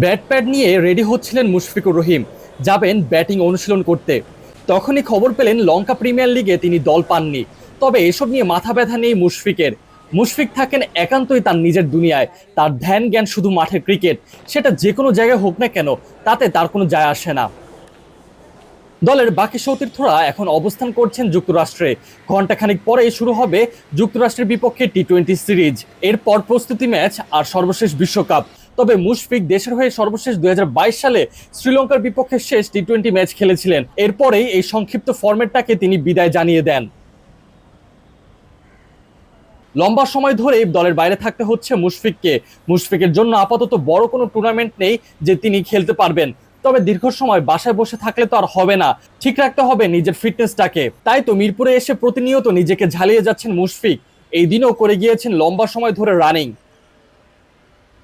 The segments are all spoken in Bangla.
ব্যাট প্যাড নিয়ে রেডি হচ্ছিলেন মুশফিকুর রহিম, যাবেন ব্যাটিং অনুশীলন করতে। তখনই খবর পেলেন লঙ্কা প্রিমিয়ার লিগে তিনি দল পাননি। তবে এসব নিয়ে মাথা ব্যথা নেই মুশফিকের। মুশফিক থাকেন একান্তই তার নিজের দুনিয়ায়। তার ধ্যান জ্ঞান শুধু মাঠের ক্রিকেট। সেটা যে কোনো জায়গায় হোক না কেন, তাতে তার কোনো যায় আসে না। দলের বাকি সতীর্থরা এখন অবস্থান করছেন যুক্তরাষ্ট্রে। ঘণ্টাখানিক পরেই শুরু হবে যুক্তরাষ্ট্রের বিপক্ষে টি টোয়েন্টি সিরিজ। এরপর প্রস্তুতি ম্যাচ আর সর্বশেষ বিশ্বকাপ। তবে মুশফিক দেশের হয়ে সর্বশেষ দুই হাজার বাইশ সালে শ্রীলঙ্কার বিপক্ষে শেষ টি টোয়েন্টি ম্যাচ খেলেছিলেন। এরপরেই এই সংক্ষিপ্ত ফর্মেটটাকে তিনি বিদায় জানিয়ে দেন। লম্বা সময় ধরে দলের বাইরে থাকতে হচ্ছে মুশফিককে। মুশফিকের জন্য আপাতত বড় কোনো টুর্নামেন্ট নেই যে তিনি খেলতে পারবেন। তবে দীর্ঘ সময় বাসায় বসে থাকলে তো আর হবে না। ঠিক রাখতে হবে নিজের ফিটনেসটাকে। তাই তো মিরপুরে এসে প্রতিনিয়ত নিজেকে ঝালিয়ে যাচ্ছেন মুশফিক। এই দিনও করে গিয়েছেন লম্বা সময় ধরে রানিং।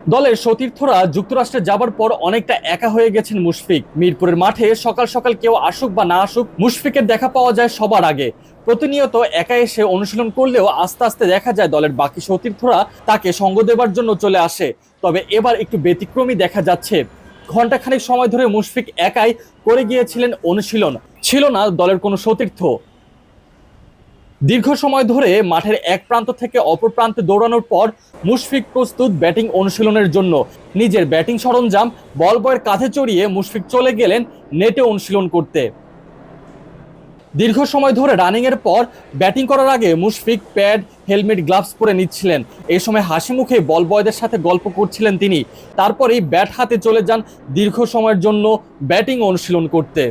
দলের সতীর্থরা যুক্তরাষ্ট্রে যাবার পর অনেকটা একা হয়ে গেছেন মুশফিক। মিরপুরের মাঠে সকাল সকাল কেউ আসুক বা না আসুক, মুশফিকের দেখা পাওয়া যায় সবার আগে। প্রতিনিয়ত একা এসে অনুশীলন করলেও আস্তে আস্তে দেখা যায় দলের বাকি সতীর্থরা তাকে সঙ্গ দেবার জন্য চলে আসে। তবে এবার একটু ব্যতিক্রমী দেখা যাচ্ছে। ঘন্টাখানেক সময় ধরে মুশফিক একাই করে গিয়েছিলেন অনুশীলন। ছিল না দলের কোনো সতীর্থ। দীর্ঘ সময় ধরে মাঠের এক প্রান্ত থেকে অপর প্রান্তে দৌড়ানোর পর মুশফিক প্রস্তুত ব্যাটিং অনুশীলনের জন্য। নিজের ব্যাটিং সরঞ্জাম, বল বয়ের কাঁধে চড়িয়ে মুশফিক চলে গেলেন নেটে অনুশীলন করতে। দীর্ঘ সময় ধরে রানিং এর পর ব্যাটিং করার আগে মুশফিক প্যাড, হেলমেট, গ্লাভস পরে নিচ্ছিলেন। এই সময় হাসি মুখে বল বয়দের সাথে গল্প করছিলেন তিনি। তারপরেই ব্যাট হাতে চলে যান দীর্ঘ সময়ের জন্য ব্যাটিং অনুশীলন করতে।